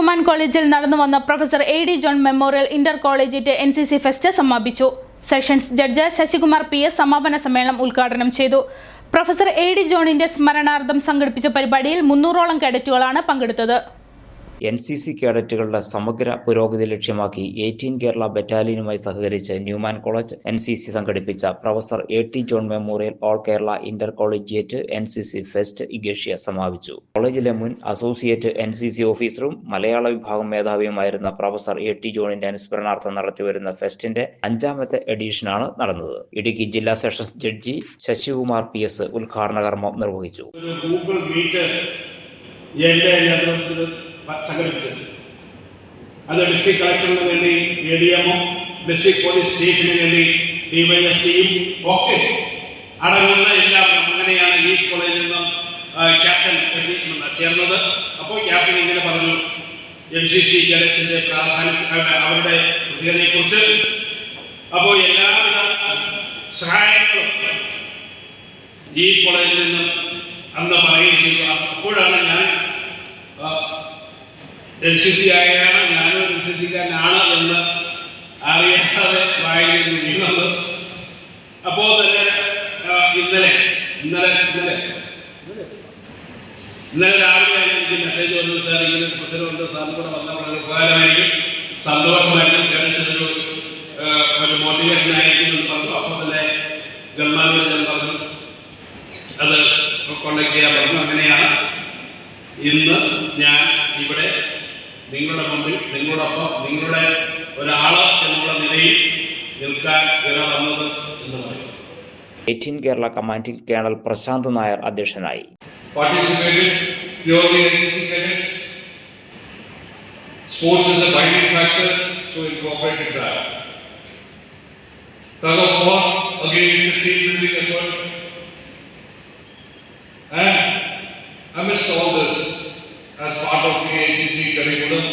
Newman കോളേജിൽ നടന്നു വന്ന professor A D John memorial inter കോളേജിന്റെ എൻ സി സി ഫെസ്റ്റ് സമാപിച്ചു. Sessions judge Sasikumar P S സമാപന സമ്മേളനം ഉദ്ഘാടനം ചെയ്തു. പ്രൊഫസർ എ ഡി ജോണിന്റെ സ്മരണാർത്ഥം സംഘടിപ്പിച്ച പരിപാടിയിൽ മുന്നൂറോളം കേഡറ്റുകളാണ് പങ്കെടുത്തത്. എൻ സി സി കേഡറ്റുകളുടെ സമഗ്ര പുരോഗതി ലക്ഷ്യമാക്കി എയ്റ്റീൻ കേരള ബറ്റാലിയനുമായി സഹകരിച്ച് Newman college N C C സംഘടിപ്പിച്ച professor A T John memorial all Kerala inter collegiate N C C fest ഇഗേഷ്യ സമാപിച്ചു. കോളേജിലെ മുൻ അസോസിയേറ്റ് എൻ സി സി ഓഫീസറും മലയാള വിഭാഗം മേധാവിയുമായിരുന്ന പ്രൊഫസർ എ ടി ജോണിന്റെ അനുസ്മരണാർത്ഥം നടത്തിവരുന്ന ഫെസ്റ്റിന്റെ അഞ്ചാമത്തെ എഡിഷനാണ് നടന്നത്. ഇടുക്കി ജില്ലാ sessions judge Sasikumar P S ഉദ്ഘാടന കർമ്മം നിർവഹിച്ചു സംഘടിപ്പിച്ചത്. അത് ഡിസ്ട്രിക്ട് കളക്ടറിന് വേണ്ടി എ ഡി എമ്മും ഡിസ്ട്രിക്ട് പോലീസ് സ്റ്റേഷനു വേണ്ടി ഡിവൈഎസ്പിയും ഒക്കെ അടങ്ങുന്ന എല്ലാം അങ്ങനെയാണ് ഈ കോളേജിൽ നിന്നും ക്യാപ്റ്റൻ ചേർന്നത്. അപ്പോൾ ക്യാപ്റ്റൻ ഇങ്ങനെ പറഞ്ഞു എം സി സി കേഡറ്റ്സിന്റെ പ്രാധാന്യം അവരുടെ പ്രതികരണയെ കുറിച്ച് അപ്പോൾ എല്ലാവിധ സഹായങ്ങളും ഈ കോളേജിൽ നിന്ന് അന്ന് പറയുകയും ചെയ്തു. അപ്പോഴാണ് ഞാൻ ആയാണ് ഞാനും രക്ഷസിക്കാനാണ് എന്ന് അറിയാതെ വായിക്കുന്നത് വീണത് അപ്പോൾ തന്നെ ഇന്നലെ ഇന്നലെ ഇന്നലെ ഇന്നലെ രാവിലെ എനിക്ക് മെസ്സേജ് വന്നു സാർ ഇങ്ങനെ പ്രശ്നമുണ്ട് സാറിന് കൂടെ വന്നാൽ വളരെ ഉപകാരമായിരിക്കും. സന്തോഷമായിരിക്കും ഗണേശൊരു ഒരു മോട്ടിവേഷൻ ആയിരിക്കും എന്ന് പറഞ്ഞു. അപ്പോൾ തന്നെ ഗവൺമെന്റ് പറഞ്ഞു അത് കോണ്ടാക്ട് ചെയ്യാൻ പറഞ്ഞു. അങ്ങനെയാണ്. ഇന്ന് ഞാൻ ഇവിടെ നിങ്ങളുടെ മുമ്പിൽ നിങ്ങളോടൊപ്പം നിങ്ങളുടെ ഒരാൾ എന്നുള്ള നിലയിൽ നിൽക്കാൻ ഇട വന്നത് എന്ന് പറയുന്നു eighteen Kerala commanding colonel Prashant Nair അധ്യക്ഷനായി. Participated curriculum,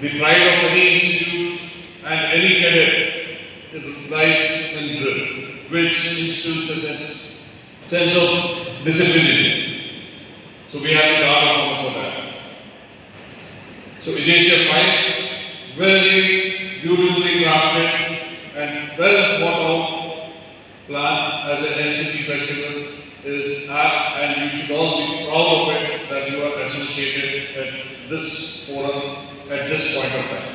the pride of any institute and any cadet lies in drill, which instills a sense of discipline. So we have to guard our for that. So it is a fight, very beautifully crafted and well thought out plan as an NCC festival is at and you should all be proud of it that you are associated at this forum at this point of time.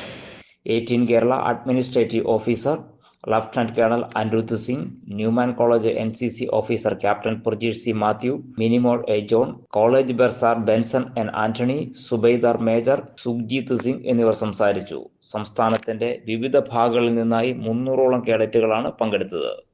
Eighteen Kerala administrative officer lieutenant colonel Anirudh Singh Newman college N C C officer captain Prajeesh C Mathew Minimol A John college bursar Benson N Antony subedar major Sukhjeet Singh എന്നിവർ സംസാരിച്ചു. സംസ്ഥാനത്തിന്റെ വിവിധ ഭാഗങ്ങളിൽ നിന്നായി മുന്നൂറോളം കേഡറ്റുകളാണ് പങ്കെടുത്തത്.